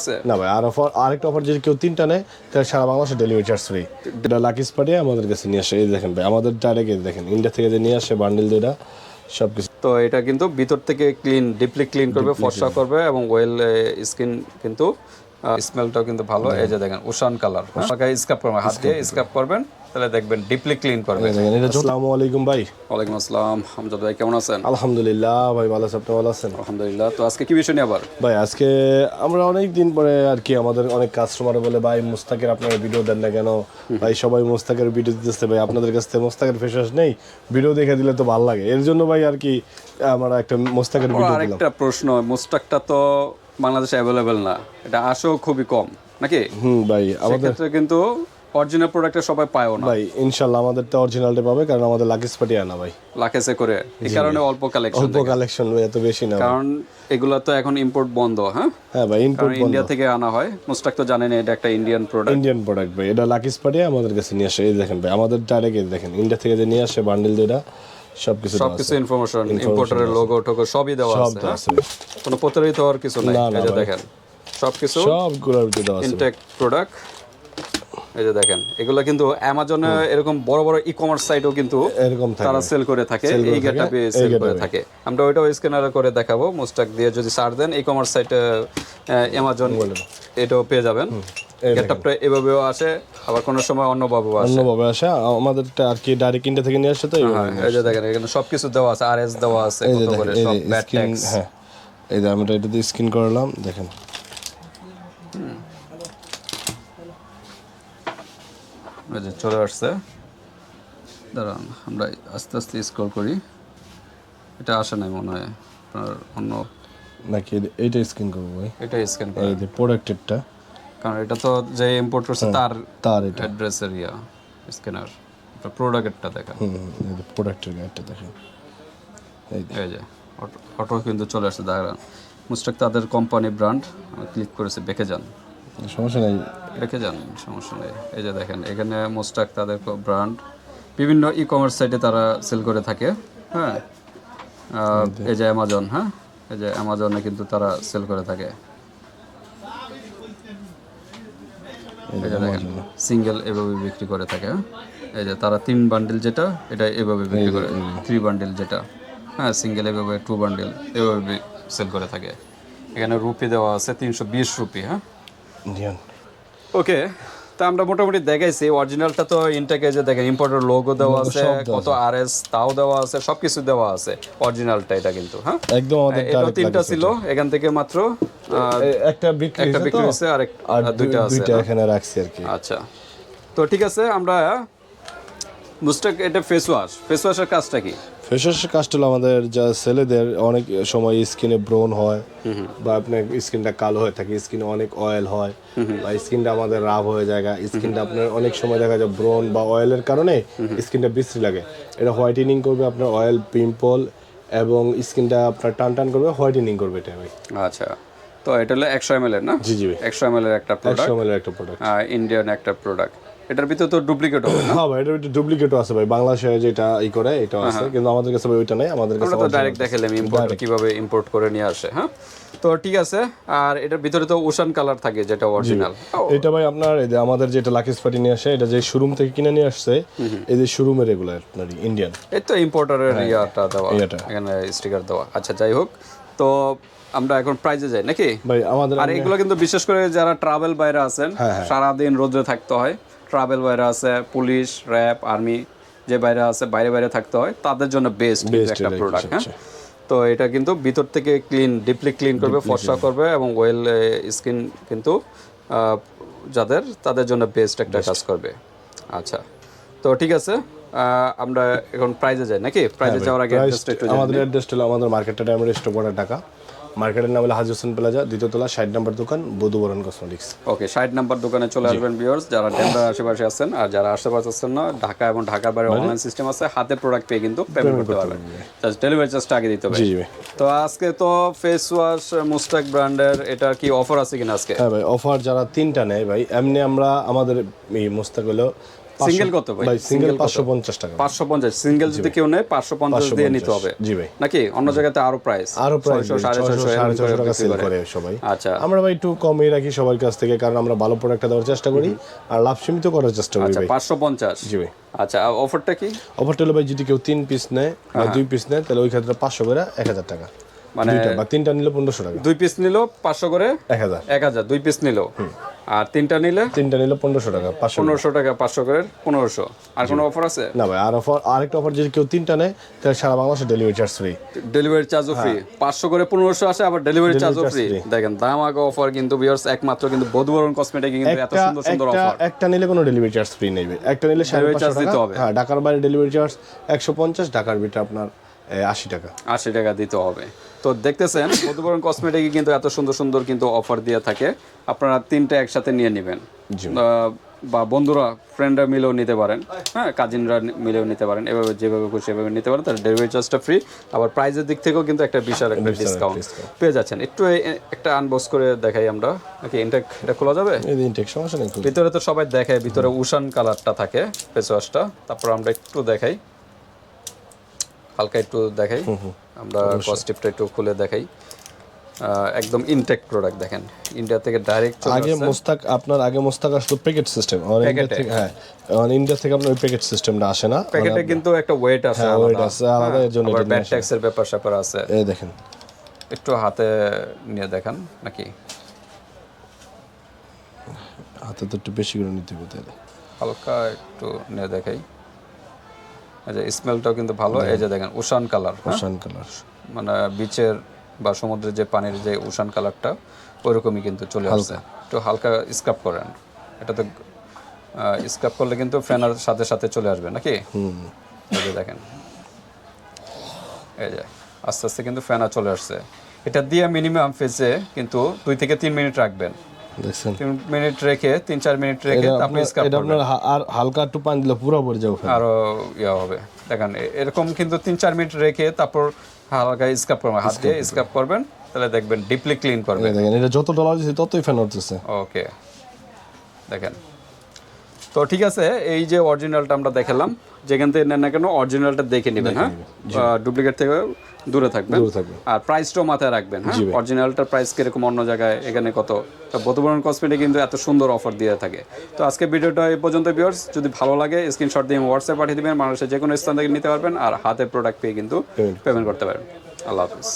আছে? না ভাই আর অফার আরেকটা অফার যদি কেউ তিনটা নেয় তাহলে সারা বাংলাদেশে ডেলিভারি চার্জ ফ্রি এটা লাকি পাঠিয়ে আমাদের কাছে নিয়ে আসে। এই দেখেন ভাই আমাদের ডাইরেক্ট দেখেন ইন্ডিয়া থেকে যে নিয়ে আসে বান্ডিল দুইটা সব কিছু তো এটা কিন্তু ভিতর থেকে ক্লিন ডিপলি ক্লিন করবে ফর্সা করবে এবং ওয়েল স্কিন কিন্তু স্মেলটাও কিন্তু ভালো। এই যে দেখেন উশান কালার আপনাকে স্ক্রাব করবেন হাত দিয়ে স্ক্রাব করবেন তাহলে দেখবেন ডিপলি ক্লিন করবে আসসালামু আলাইকুম ভাই। ওয়ালাইকুম আসসালাম। হামজাদ ভাই কেমন আছেন? আলহামদুলিল্লাহ ভাই ভালো আছেন আপনি ভালো আছেন? আলহামদুলিল্লাহ। তো আজকে কি বিষয় নিয়ে আবার? ভাই আজকে আমরা অনেক দিন পরে আর কি আমাদের অনেক কাস্টমার বলে ভাই মুস্তাকের আপনারা ভিডিও দেন না কেন? ভাই সবাই মুস্তাকের ভিডিও দিতেছে ভাই আপনাদের কাছ থেকে মুস্তাকের ফেসাস নেই ভিডিও দেখে দিলে তো ভালো লাগে। এর জন্য ভাই আর কি আমরা একটা মুস্তাকের ভিডিও দিলাম। আরেকটা প্রশ্ন মুস্টাকটা তো বাংলাদেশে অ্যাভেলেবেল না। এটা আসেও খুবই কম নাকি? হুম ভাই আমাদের সেক্ষেত্রে কিন্তু অরিজিনাল প্রোডাক্টটা সবাই পায়ও না। ভাই ইনশাল্লাহ আমাদেরটা অরিজিনালটা পাবে কারণ আমাদের লাকিস পাটি আনা ভাই। লাখেসে করে। এই কারণে অল্প কালেকশন অল্প কালেকশন ভাই এত বেশি না কারণ এগুলা তো এখন ইম্পোর্ট বন্ধ হ্যাঁ? হ্যাঁ ভাই ইনপুট কারণ ইন্ডিয়া থেকে আনা হয়। মুস্তাক তো জানেন এটা একটা ইন্ডিয়ান প্রোডাক্ট ইন্ডিয়ান প্রোডাক্ট ভাই এটা লাকিস পাটি আমাদের কাছে নিয়ে আসে। এই দেখেন ভাই আমাদের ডাইরেক্ট দেখেন ইন্ডিয়া থেকে যে নিয়ে আসে বান্ডিল দুইটা সব কিছু দেওয়া আছে। সবকিছু ইনফরমেশন ইম্পোর্টারের লোগো টোগো সবই দেওয়া আছে হ্যাঁ? আছে। কোনো প্রতারিত হওয়ার কিছু নাই। এই যে দেখেন সবকিছু সবগুলোর ভিতরে দেওয়া আছে। ইনটেক প্রোডাক্ট এই যে দেখেন এগুলো কিন্তু অ্যামাজনে এরকম বড় বড় ই কমার্স সাইটও কিন্তু এরকম তারা সেল করে থাকে এই গেটআপে সেল করে থাকে। আমরা ওইটাও স্ক্যানারে করে দেখাবো মুস্তাক দিয়ে যদি সার্চ দেন ই কমার্স সাইটে অ্যামাজন এটাও পেয়ে যাবেন। গেটআপটা এভাবেও আসে। আবার কোনো সময় অন্যভাবেও আসে। অন্যভাবে আসে। আমাদেরটা আর কি ডাইরেক্ট ইন্ডিয়া থেকে নিয়ে আসে তো হ্যাঁ, এই যে দেখেন এখানে সবকিছু দেওয়া আছে আর এস দেওয়া আছে কত করে সব ব্যাট ট্যাক্স হ্যাঁ। এই যে আমরা এটা দিয়ে স্ক্রিন করলাম দেখেন। যে চলে আসছে। দাঁড়ান আমরা আস্তে আস্তে স্ক্রল করি। এটা আসে নাই মনে হয় আপনার অন্য নাকি এইটা স্ক্রিন করব ভাই? এটা স্ক্যান করে এই যে প্রোডাক্টেরটা কারণ এটা তো যে ইম্পোর্ট করছে তার তার এটা। অ্যাড্রেসের ইয়া স্ক্যানার প্রোডাক্টটা দেখা হুম যে প্রোডাক্টের গাইডটা দেখেন। এই যে অটো কিন্তু চলে আসছে দাঁড়ান। মুস্টাক তাদের কোম্পানি ব্র্যান্ড ক্লিক করেছে দেখে যান। সমস্যা নেই। রেখে যান সমস্যা নেই। এই যে দেখেন এখানে মোস্টাক তাদের ব্র্যান্ড বিভিন্ন ই কমার্স সাইটে তারা সেল করে থাকে হ্যাঁ? এই যে অ্যামাজন হ্যাঁ? এই যে অ্যামাজনে কিন্তু তারা সেল করে থাকে এই যে দেখেন সিঙ্গেল এভাবে বিক্রি করে থাকে হ্যাঁ? এই যে তারা তিন বান্ডিল যেটা এটা এভাবে বিক্রি করে থ্রি বান্ডিল যেটা হ্যাঁ? সিঙ্গেল এভাবে টু বান্ডিল এভাবে সেল করে থাকে। এখানে রুপি দেওয়া আছে তিনশো বিশ রুপি হ্যাঁ? ওকে তা আমরা মোটামুটি দেখাইছি। অরিজিনালটা তো ইনটেকে যে দেখেন ইম্পোর্টার লোগো দেওয়া আছে কত আরএস তাও দেওয়া আছে সবকিছু দেওয়া আছে। অরিজিনালটা এটা কিন্তু হ্যাঁ? একদম আমাদের এটা তিনটা ছিল এখান থেকে মাত্র একটা বিক্রি একটা বিক্রি তো, হয়েছে আর আর আর দুইটা আছে। দুইটা এখানে রাখছি আর কি। আচ্ছা। তো ঠিক আছে আমরা মুস্টাক এটা ফেস ওয়াশ ফেস ওয়াশের কাজটা কি? ফেসওয়াশের কাজটা হলো আমাদের যা ছেলেদের অনেক সময় স্কিনে ব্রোন হয় বা আপনার স্কিনটা কালো হয়ে থাকে স্কিনে অনেক অয়েল হয় বা স্কিনটা আমাদের রাব হয়ে যায় স্কিনটা আপনার অনেক সময় দেখা যায় ব্রোন বা অয়েলের কারণে স্কিনটা বিশ্রী লাগে। এটা হোয়াইটেনিং করবে আপনার অয়েল পিম্পল এবং স্কিনটা আপনার টান টান করবে হোয়াইটেনিং করবে এটা ভাই। আচ্ছা। তো এটা হলো একশো এম এর না? জি জি একশো এম এর একটা প্রোডাক্ট একশো ml এর একটা প্রোডাক্ট ইন্ডিয়ান একটা প্রোডাক্ট এটার ভিতরে তো ডুপ্লিকেট হবে হ্যাঁ ভাই এটা একটা ডুপ্লিকেটও আছে ভাই। বাংলাদেশে যেটা ই করে এটা আছে। কিন্তু আমাদের কাছে ভাই ওইটা নাই আমাদের কাছে তো ডাইরেক্ট দেখালাম ইম্পোর্ট কীভাবে ইম্পোর্ট করে নিয়ে আসে হ্যাঁ? তো ঠিক আছে আর এটার ভিতরে তো ওশান কালার থাকে যেটা অরিজিনাল এটা ভাই আপনার এই যে আমাদের যেটা লাকিস পার্টি নিয়ে আসে এটা যে শোরুম থেকে কিনে নিয়ে আসছে এই যে শোরুমের রেগুলার আপনার ইন্ডিয়ান এই তো ইম্পোর্টারের ইয়াটা দেওয়া এখানে স্টিকার দেওয়া। আচ্ছা যাই হোক তো আমরা এখন প্রাইজে যাই নাকি? ভাই আমাদের আর এগুলো কিন্তু বিশেষ করে যারা ট্রাভেল বাইরে আছেন সারাদিন রোদ্রে থাকতে হয় ট্রাভেল বাইরে আছে পুলিশ র্যাব আর্মি যে বাইরে আছে বাইরে বাইরে থাকতে হয় তাদের জন্য বেস্ট একটা প্রোডাক্ট হ্যাঁ? তো এটা কিন্তু ভিতর থেকে ক্লিন ডিপলি ক্লিন করবে ফর্সা করবে এবং ওয়েল স্কিন কিন্তু যাদের তাদের জন্য বেস্ট একটা কাজ করবে। আচ্ছা তো ঠিক আছে আমরা এখন প্রাইজে যাই নাকি? প্রাইজে যাওয়ার আগে একটু আমাদের অ্যাড্রেসটা হলো আমাদের মার্কেটটা ডায়মন্ড স্টোর ঢাকা। মার্কেটের নাম হলো হাজি হোসেন প্লাজা দ্বিতীয় তলা ষাট নম্বর দোকান বধুবরণ কসমেটিক্স ওকে ষাট নাম্বার দোকানে চলে আসবেন ভিউয়ার্স যারা ডেন্ডার আশেপাশে আছেন আর যারা আশেপাশে আছেন না ঢাকা এবং ঢাকার বাইরে অনলাইন সিস্টেম আছে হাতে প্রোডাক্ট পেয়ে কিন্তু পেমেন্ট করতে পারবেন। জাস্ট ডেলিভারি চার্জটা আগে দিতে হবে। জি তো আজকে তো ফেস ওয়াশ মুস্তাক ব্র্যান্ডের এটা কি অফার আছে কিনা আজকে? হ্যাঁ ভাই অফার যারা তিনটা নেয় ভাই এমনি আমরা আমাদের এই মোস্তাক হলো সিঙ্গেল কত ভাই? ভাই সিঙ্গেল পাঁচশো পঞ্চাশ টাকা। পাঁচশো পঞ্চাশ। সিঙ্গেল যদি কেউ নেয় পাঁচশো পঞ্চাশ দিয়ে নিতে হবে। জি ভাই। নাকি? অন্য জায়গাতে আরও প্রাইস আরও সাড়ে ছশো টাকা সেল করে। সবাই। আচ্ছা। আমরা ভাই একটু কমই রাখি সবার কাছ থেকে কারণ আমরা ভালো প্রোডাক্টটা দেওয়ার চেষ্টা করি আর লাভ সীমিত করার চেষ্টা করি আচ্ছা ভাই। পাঁচশো পঞ্চাশ। জি ভাই। আচ্ছা অফারটা কি? অফারটা হলো ভাই যদি কেউ তিন পিস নেয় হ্যাঁ, বা দুই পিস নেয় তাহলে ওই ক্ষেত্রে পাঁচশো করে এক হাজার টাকা। মানে দুইটা বা তিনটা নিলে পনেরোশো টাকা। দুই পিস নিল পাঁচশো করে এক হাজার। এক হাজার দুই পিস নিল। আর তিনটা নিলে? তিনটা নিলে পনেরোশো টাকা পাঁচশো পনেরোশো টাকা পাঁচশো করে পনেরোশো। আর কোনো অফার আছে? না ভাই আর অফার আরেকটা অফার যদি কেউ তিনটা নেয় তাহলে সারা বাংলাদেশে ডেলিভারি চার্জ ফ্রি ডেলিভারি চার্জও ফ্রি পাঁচশো করে পনেরোশো আসে আবার ডেলিভারি চার্জও ফ্রি দেখেন দাম আগে অফার কিন্তু বিয়ার্স একমাত্র কিন্তু বধুবরণ কসমেটিক কিন্তু এত একটা সুন্দর সুন্দর অফার একটা নিলে কোনো ডেলিভারি চার্জ ফ্রি নেবে একটা নিলে সাড়ে charge দিতে হবে। হ্যাঁ ঢাকার বাইরে ডেলিভারি চার্জ একশো পঞ্চাশ ঢাকার ভিতরে আপনার আশি টাকা। আশি টাকা দিতে হবে। তো দেখতেছেন মধুবরণ কসমেটিক কিন্তু এত সুন্দর সুন্দর কিন্তু অফার দিয়ে থাকে। আপনারা তিনটা একসাথে নিয়ে নেবেন। বা বন্ধুরা ফ্রেন্ডরা মিলেও নিতে পারেন। হ্যাঁ কাজিনরা মিলেও নিতে পারেন। এভাবে যেভাবে খুশি সেভাবে নিতে পারেন। তাহলে ডেলিভারি চার্জটা ফ্রি আবার প্রাইজের দিক থেকেও কিন্তু একটা বিশাল একটা ডিসকাউন্ট পেয়ে যাচ্ছেন। একটু একটা আনবক্স করে দেখাই আমরা। নাকি ইনটেক এটা খোলা যাবে? এই সমস্যা নেই ভিতরে তো সবাই দেখায় ভিতরে উষান কালারটা থাকে ফেস ওয়াশটা তারপর আমরা একটু দেখাই। হালকা একটু দেখাই। আমরা কস্টিপটা একটু খুলে দেখাই। একদম ইনটেক প্রোডাক্ট দেখেন। ইন্ডিয়া থেকে ডাইরেক্ট আগে মোস্তাক আপনার আগে মোস্তাক আসতো প্যাকেট সিস্টেম আমার ইন্ডিয়া থেকে হ্যাঁ ইন্ডিয়া থেকে আপনার ওই প্যাকেট সিস্টেমটা আসে না। প্যাকেটে কিন্তু একটা ওয়েট আছে হ্যাঁ, weight আছে, আলাদা, এর জন্য এটা ব্যাড ট্যাক্সের ব্যাপার স্যাপার আছে। এই দেখেন। একটু হাতে নিয়ে দেখান নাকি? হাতে তো একটু বেশি করে নিতে হবে তাহলে। হালকা একটু নিয়ে দেখাই। যে স্মেলটাও কিন্তু ভালো। এই যে দেখেন উষান কালার শান কালার মানে বিচের বা সমুদ্রের যে পানির যে উষান কালারটা ওইরকমই কিন্তু চলে আসছে। একটু হালকা স্ক্রাব করেন। এটাতে স্ক্রাব করলে কিন্তু ফ্যানের সাথে সাথে চলে আসবে নাকি? এই যে দেখেন। এই যে আস্তে আস্তে কিন্তু ফ্যানা চলে আসছে। এটা দিয়ে মিনিমাম ফেসে কিন্তু দুই থেকে তিন মিনিট রাখবেন। দেখছেন তিন মিনিট রেখে তিন চার মিনিট রেখে আপনি আপনার এটা আপনার আর হালকা একটু পানি দিলে পুরো পড়ে যাবে আরও ইয়া হবে। দেখেন এরকম কিন্তু তিন চার মিনিট রেখে তারপর হালকা স্কাপ করবেন। হাত দিয়ে স্ক্রাব করবেন তাহলে দেখবেন ডিপলি ক্লিন করবেন। দেখেন এটা যত ডলার দিচ্ছে ততই ফ্যান উঠতেছে। ওকে দেখেন তো ঠিক আছে এই যে অরিজিনালটা আমরা দেখালাম যেখান থেকে নেন না কেন অরিজিনালটা দেখে নেবেন হ্যাঁ? ডুপ্লিকেট থেকে দূরে থাকবেন। আর প্রাইসটাও মাথায় রাখবেন হ্যাঁ? অরিজিনালটার প্রাইস কীরকম অন্য জায়গায় এখানে কত? তো বধুবরণ কসমেটিক কিন্তু এত সুন্দর অফার দিয়ে থাকে। তো আজকে ভিডিওটা এই পর্যন্ত ভিউয়ার্স যদি ভালো লাগে স্ক্রিনশট দিয়ে হোয়াটসঅ্যাপ পাঠিয়ে দেবেন মানুষের যে কোনো স্থান থেকে নিতে পারবেন আর হাতে প্রোডাক্ট পেয়ে কিন্তু পেমেন্ট করতে পারবেন। আল্লাহ হাফিজ।